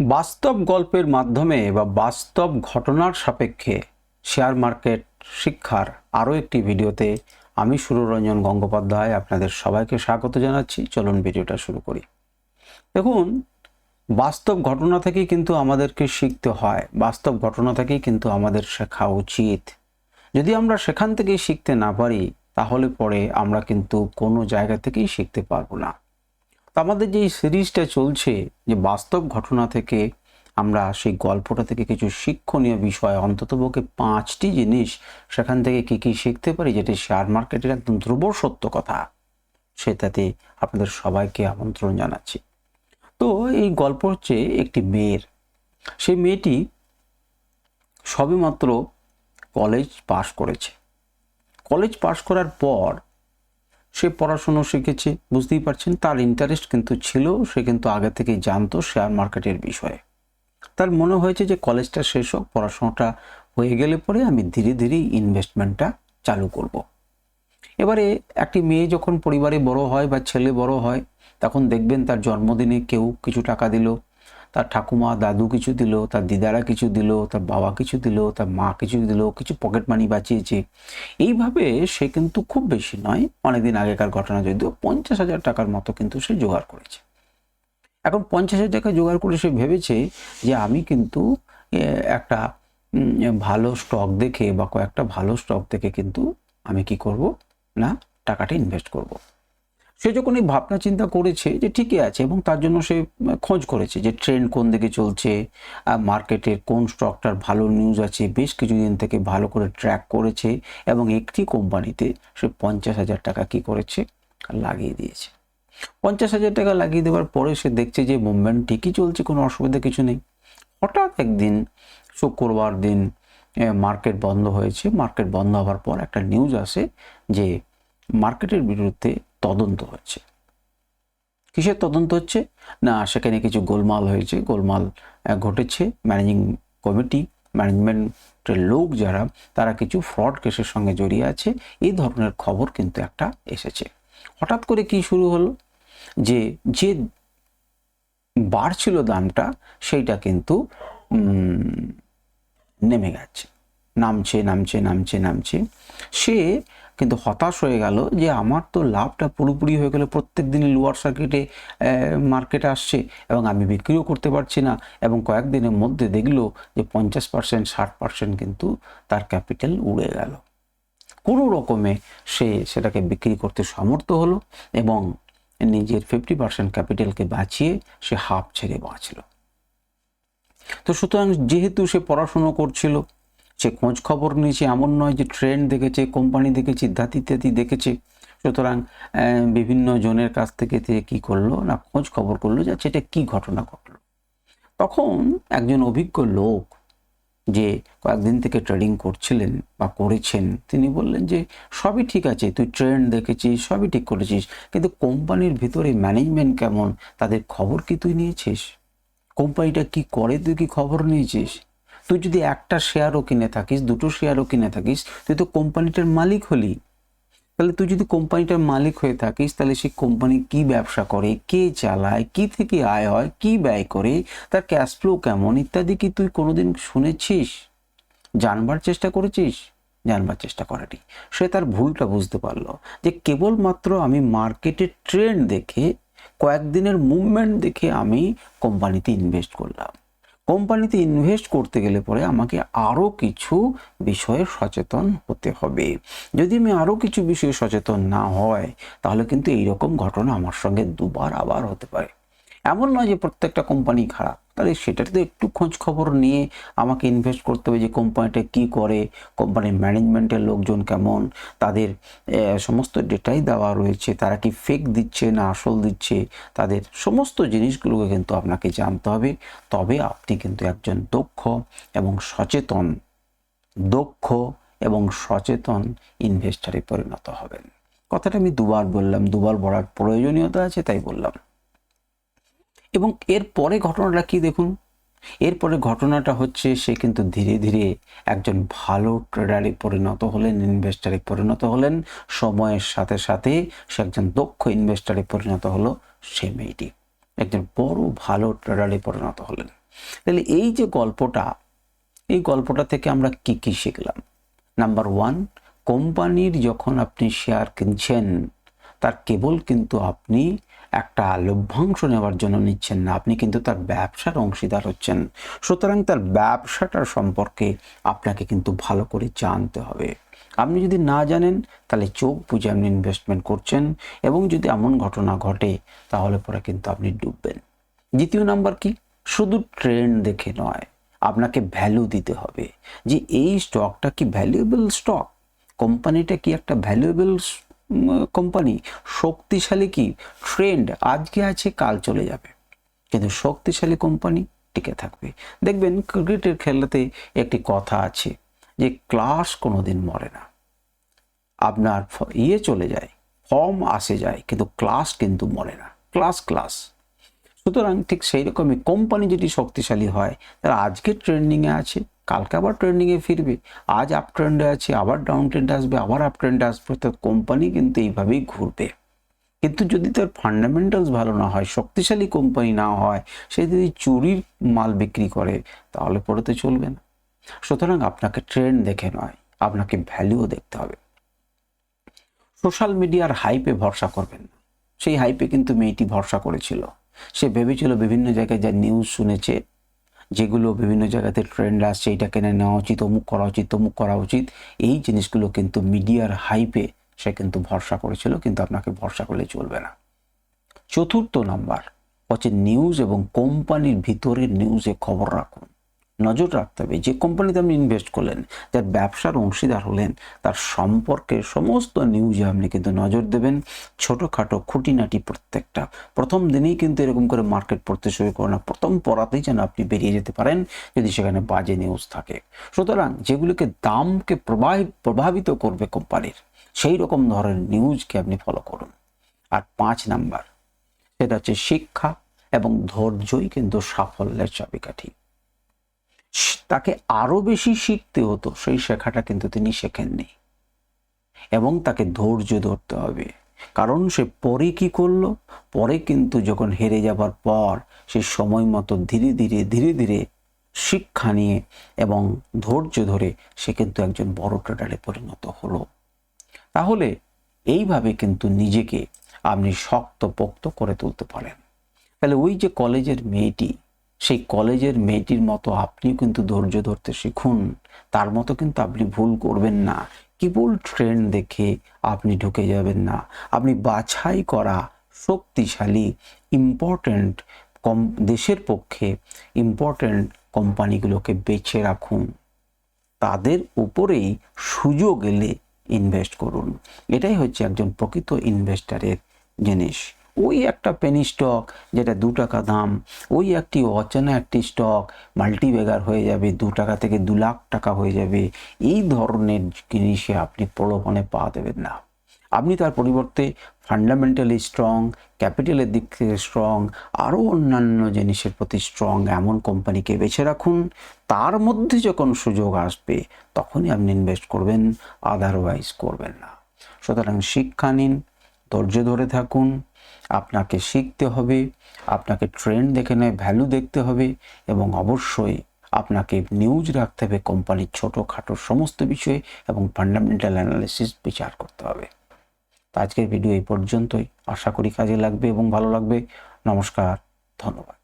বাস্তব গল্পের মাধ্যমে বা বাস্তব ঘটনার সাপেক্ষে শেয়ার মার্কেট শিক্ষার আরও একটি ভিডিওতে আমি সুররঞ্জন গঙ্গোপাধ্যায় আপনাদের সবাইকে স্বাগত জানাচ্ছি। চলুন ভিডিওটা শুরু করি। দেখুন, বাস্তব ঘটনা থেকেই কিন্তু আমাদেরকে শিখতে হয়, বাস্তব ঘটনা থেকেই কিন্তু আমাদের শেখা উচিত। যদি আমরা সেখান থেকেই শিখতে না পারি, তাহলে পরে আমরা কিন্তু কোনো জায়গা থেকেই শিখতে পারব না। আমাদের যে সিরিজটা চলছে, যে বাস্তব ঘটনা থেকে আমরা সেই গল্পটা থেকে কিছু শিক্ষণীয় বিষয় অন্ততপক্ষে পাঁচটি জিনিস সেখান থেকে কি কি শিখতে পারি, যেটি শেয়ার মার্কেটের একদম ধ্রুব সত্য কথা, সেটাতে আপনাদের সবাইকে আমন্ত্রণ জানাচ্ছি। তো এই গল্প হচ্ছে একটি মেয়ের। সেই মেয়েটি সবেমাত্র কলেজ পাশ করেছে। কলেজ পাশ করার পর সে পড়াশুনো শিখেছে, বুঝতেই পারছেন, তার ইন্টারেস্ট কিন্তু ছিল, সে কিন্তু আগে থেকেই জানতো শেয়ার মার্কেটের বিষয়ে তার মনে হয়েছে যে কলেজটা শেষ হোক, পড়াশোনাটা হয়ে গেলে পরে আমি ধীরে ধীরে ইনভেস্টমেন্টটা চালু করব। এবারে একটি মেয়ে যখন পরিবারে বড় হয় বা ছেলে বড় হয়, তখন দেখবেন তার জন্মদিনে কেউ কিছু টাকা দিল তার ঠাকুমা দাদু কিছু দিল, তার দিদারা কিছু দিল, তার বাবা কিছু দিল, তার মা কিছু দিল, কিছু পকেট মানি বাঁচিয়েছে। এইভাবে সে কিন্তু খুব বেশি নয়, অনেকদিন আগেকার ঘটনা যদিও পঞ্চাশ হাজার টাকার মতো কিন্তু সে জোগাড় করেছে। এখন পঞ্চাশ হাজার টাকা জোগাড় করে সে ভেবেছে যে আমি কিন্তু একটা ভালো স্টক দেখে বা কয়েকটা ভালো স্টক দেখে কিন্তু আমি কি করব? না, টাকাটা ইনভেস্ট করব। সে যখন এই ভাবনা চিন্তা করেছে যে ঠিকই আছে এবং তার জন্য সে খোঁজ করেছে যে ট্রেন্ড কোন দিকে চলছে মার্কেটের কোন স্টকটার ভালো নিউজ আছে, বেশ কিছুদিন থেকে ভালো করে ট্র্যাক করেছে এবং একটি কোম্পানিতে সে পঞ্চাশ হাজার টাকা কি করেছে? লাগিয়ে দিয়েছে। পঞ্চাশ হাজার টাকা লাগিয়ে দেওয়ার পরে সে দেখছে যে মুভমেন্ট ঠিকই চলছে, কোনো অসুবিধা কিছু নেই। হঠাৎ একদিন, শুক্রবার দিন মার্কেট বন্ধ হয়েছে। মার্কেট বন্ধ হওয়ার পর একটা নিউজ আসে যে মার্কেটের বিরুদ্ধে তদন্ত হচ্ছে। কিসের তদন্ত হচ্ছে? না, সেখানে কিছু গোলমাল হয়েছে। গোলমাল ঘটেছে। ম্যানেজিং কমিটি, ম্যানেজমেন্টের লোক যারা, তারা কিছু ফ্রড কেসের সঙ্গে জড়িয়ে আছে। এই ধরনের খবর কিন্তু একটা এসেছে। হঠাৎ করে কি শুরু হলো? যে যে বাড়ছিল দামটা, সেইটা কিন্তু নেমে গেছে। নামছে নামছে নামছে নামছে। সে কিন্তু হতাশ হয়ে গেল যে আমার তো লাভটা পুরোপুরি হয়ে গেল, প্রত্যেক দিনই লোয়ার সার্কিটে মার্কেটে আসছে এবং আমি বিক্রিও করতে পারছি না এবং কয়েকদিনের মধ্যে দেখল যে পঞ্চাশ পার্সেন্ট ষাট পার্সেন্ট কিন্তু তার ক্যাপিটাল উড়ে গেল। কোনো রকমে সে সেটাকে বিক্রি করতে সমর্থ হলো এবং নিজের ফিফটি পার্সেন্ট ক্যাপিটালকে বাঁচিয়ে সে হাফ ছেড়ে বাঁচল। তো সুতরাং যেহেতু সে পড়াশুনো করছিল সে খোঁজ খবর নিয়েছে, এমন নয় যে ট্রেন্ড দেখেছে কোম্পানি দেখেছে ইত্যাদি ইত্যাদি দেখেছে। সুতরাং বিভিন্ন জনের কাছ থেকে সে কী করল না, খোঁজ খবর করল যে সেটা কী ঘটনা ঘটলো। তখন একজন অভিজ্ঞ লোক যে কয়েকদিন থেকে ট্রেডিং করছিলেন বা করেছেন, তিনি বললেন যে, সবই ঠিক আছে, তুই ট্রেন্ড দেখেছিস, সবই ঠিক করেছিস, কিন্তু কোম্পানির ভিতরে ম্যানেজমেন্ট কেমন? তাদের খবর কি তুই নিয়েছিস? কোম্পানিটা কি করে, তুই কি খবর নিয়েছিস? তুই যদি একটা শেয়ারও কিনে থাকিস, দুটো শেয়ারও কিনে থাকিস, তুই তো কোম্পানিটার মালিক হলি। তাহলে তুই যদি কোম্পানিটার মালিক হয়ে থাকিস, তাহলে সেই কোম্পানি কি ব্যবসা করে, কে চালায়, কি থেকে আয় হয়, কি ব্যয় করে, তার ক্যাশ ফ্লো কেমন, ইত্যাদি কি তুই কোনোদিন শুনেছিস? জানবার চেষ্টা করেছিস? জানবার চেষ্টা করেনি। সে তার ভুলটা বুঝতে পারল যে কেবলমাত্র আমি মার্কেটের ট্রেন্ড দেখে, কয়েকদিনের মুভমেন্ট দেখে আমি কোম্পানিতে ইনভেস্ট করলাম। কোম্পানিতে ইনভেস্ট করতে গেলে পরে আমাকে আরও কিছু বিষয়ে সচেতন হতে হবে। যদি আমি আরও কিছু বিষয়ে সচেতন না হয়, তাহলে কিন্তু এইরকম ঘটনা আমার সঙ্গে দুবার আবার হতে পারে। এমন নয় যে প্রত্যেকটা কোম্পানি খারাপ। তাহলে সেটাতে তো একটু খোঁজ খবর নিয়ে আমাকে ইনভেস্ট করতে হবে যে কোম্পানিটা কি করে কোম্পানির ম্যানেজমেন্টের লোকজন কেমন, তাদের সমস্ত ডেটাই দেওয়া রয়েছে, তারা কি ফেক দিচ্ছে না আসল দিচ্ছে, তাদের সমস্ত জিনিসগুলোকে কিন্তু আপনাকে জানতে হবে। তবে আপনি কিন্তু একজন দক্ষ এবং সচেতন, দক্ষ এবং সচেতন ইনভেস্টারে পরিণত হবেন। কথাটা আমি দুবার বললাম, দুবার বলার প্রয়োজনীয়তা আছে, তাই বললাম। এবং এর পরে ঘটনাটা কি দেখুন? এরপরে ঘটনাটা হচ্ছে সে কিন্তু ধীরে ধীরে একজন ভালো ট্রেডারে পরিণত হলেন ইনভেস্টারে পরিণত হলেন। সময়ের সাথে সাথে সে একজন দক্ষ ইনভেস্টারে পরিণত হলো সে মেয়েটি। একজন বড় ভালো ট্রেডারে পরিণত হলেন। তাহলে এই যে গল্পটা, এই গল্পটা থেকে আমরা কি কি শিখলাম? নাম্বার ওয়ান কোম্পানির যখন আপনি শেয়ার কিনছেন, তার কেবল কিন্তু আপনি একটা লভ্যাংশ নেওয়ার জন্য নিচ্ছেন না। আপনি কিন্তু তার ব্যবসার অংশীদার হচ্ছেন। সুতরাং তার ব্যবসাটার সম্পর্কে আপনাকে কিন্তু ভালো করে জানতে হবে। আপনি যদি না জানেন, তাহলে চোখ বুঝে আপনি ইনভেস্টমেন্ট করছেন এবং যদি এমন ঘটনা ঘটে, তাহলে পরে কিন্তু আপনি ডুববেন। দ্বিতীয় নাম্বার কি? শুধু ট্রেন্ড দেখে নয়, আপনাকে ভ্যালু দিতে হবে। যে এই স্টকটা কি ভ্যালুয়েবল স্টক কোম্পানিটা কি একটা ভ্যালুয়েবল কোম্পানি শক্তিশালী কি? ট্রেন্ড আজকে আছে, কাল চলে যাবে। কিন্তু শক্তিশালী কোম্পানি টিকে থাকবে। দেখবেন, ক্রিকেটের খেলাতে একটি কথা আছে যে ক্লাস কোনোদিন মরে না। আপনার ইয়ে চলে যায় ফর্ম আসে যায়, কিন্তু ক্লাস কিন্তু মরে না। ক্লাস ক্লাস সুতরাং ঠিক সেই রকমই কোম্পানি যদি শক্তিশালী হয় তারা আজকে ট্রেন্ডিংয়ে আছে। কালকে আবার ট্রেন্ডিংয়ে ফিরবে। আজ আপ ট্রেন্ডে আছে, আবার ডাউন ট্রেন্ডে আসবে, আবার আপ ট্রেন্ডে আসবে, অর্থাৎ কোম্পানি কিন্তু এইভাবেই ঘুরবে। কিন্তু যদি তার ফান্ডামেন্টালস ভালো না হয়, শক্তিশালী কোম্পানি না হয়, সে যদি চুরির মাল বিক্রি করে, তাহলে পরে তো চলবে না। সুতরাং আপনাকে ট্রেন্ড দেখে নয়, আপনাকে ভ্যালুও দেখতে হবে। সোশ্যাল মিডিয়ার হাইপে ভরসা করবেন না। সেই হাইপে কিন্তু মেয়েটি ভরসা করেছিল। সে ভেবেছিল বিভিন্ন জায়গায় যা নিউজ শুনেছে যেগুলো বিভিন্ন জায়গাতে ট্রেন্ড আসছে, এটা কেনে নেওয়া উচিত, অমুক করা উচিত, তমুক করা উচিত, এই জিনিসগুলো কিন্তু মিডিয়ার হাইপে সে কিন্তু ভরসা করেছিল, কিন্তু আপনাকে ভরসা করলে চলবে না। চতুর্থ নাম্বার, হচ্ছে নিউজ এবং কোম্পানির ভিতরের নিউজে খবর রাখুন। নজর রাখতে হবে। যে কোম্পানিতে আপনি ইনভেস্ট করলেন, যার ব্যবসার অংশীদার হলেন, তার সম্পর্কে সমস্ত নিউজে আপনি কিন্তু নজর দেবেন। ছোটোখাটো খুঁটিনাটি প্রত্যেকটা। প্রথম দিনেই কিন্তু এরকম করে মার্কেট পড়তে শুরু করে না। প্রথম পড়াতেই যেন আপনি বেরিয়ে যেতে পারেন, যদি সেখানে বাজে নিউজ থাকে। সুতরাং যেগুলিকে দামকে প্রভাবিত করবে কোম্পানির সেই রকম ধরনের নিউজকে আপনি ফলো করুন। আর পাঁচ নাম্বার, সেটা হচ্ছে শিক্ষা এবং ধৈর্যই কিন্তু সাফল্যের চাবিকাঠি। তাকে আরও বেশি শিখতে হতো। সেই শেখাটা কিন্তু তিনি শেখেননি। এবং তাকে ধৈর্য ধরতে হবে। কারণ সে পরে কি করল? পরে কিন্তু যখন হেরে যাবার পর সে সময় মতো ধীরে ধীরে ধীরে ধীরে শিক্ষা নিয়ে এবং ধৈর্য ধরে সে কিন্তু একজন বড় ট্রেডারে পরিণত হলো। তাহলে এইভাবে কিন্তু নিজেকে আপনি শক্তপোক্ত করে তুলতে পারেন। তাহলে ওই যে কলেজের মেয়েটি সেই কলেজের মেয়েটির মতো আপনিও কিন্তু ধৈর্য ধরতে শিখুন। তার মতো কিন্তু আপনি ভুল করবেন না। কেবল ট্রেন্ড দেখে আপনি ঢুকে যাবেন না। আপনি বাছাই করা শক্তিশালী ইম্পর্ট্যান্ট কম, দেশের পক্ষে ইম্পর্ট্যান্ট কোম্পানিগুলোকে বেছে রাখুন। তাদের উপরেই সুযোগ এলে ইনভেস্ট করুন। এটাই হচ্ছে একজন প্রকৃত ইনভেস্টারের জিনিস। ওই একটা পেনি স্টক যেটা দু টাকা দাম, ওই একটি অচেনা একটি স্টক মাল্টিবেগার হয়ে যাবে, দু টাকা থেকে দু লাখ টাকা হয়ে যাবে। এই ধরনের জিনিসে আপনি প্রলোভনে পা দেবেন না। আপনি তার পরিবর্তে ফান্ডামেন্টালি স্ট্রং ক্যাপিটালের দিক থেকে স্ট্রং আরও অন্যান্য জিনিসের প্রতি স্ট্রং এমন কোম্পানিকে বেছে রাখুন। তার মধ্যে যখন সুযোগ আসবে, তখনই আপনি ইনভেস্ট করবেন আদারওয়াইজ করবেন না। সুতরাং শিক্ষা নিন, ধৈর্য ধরে থাকুন আপনাকে শিখতে হবে, আপনাকে ট্রেন্ড দেখে নেয় ভ্যালু দেখতে হবে এবং অবশ্যই আপনাকে নিউজ রাখতে হবে কোম্পানির ছোটোখাটো সমস্ত বিষয়ে এবং ফান্ডামেন্টাল অ্যানালিসিস বিচার করতে হবে। আজকের ভিডিও এই পর্যন্তই। আশা করি কাজে লাগবে এবং ভালো লাগবে। নমস্কার, ধন্যবাদ।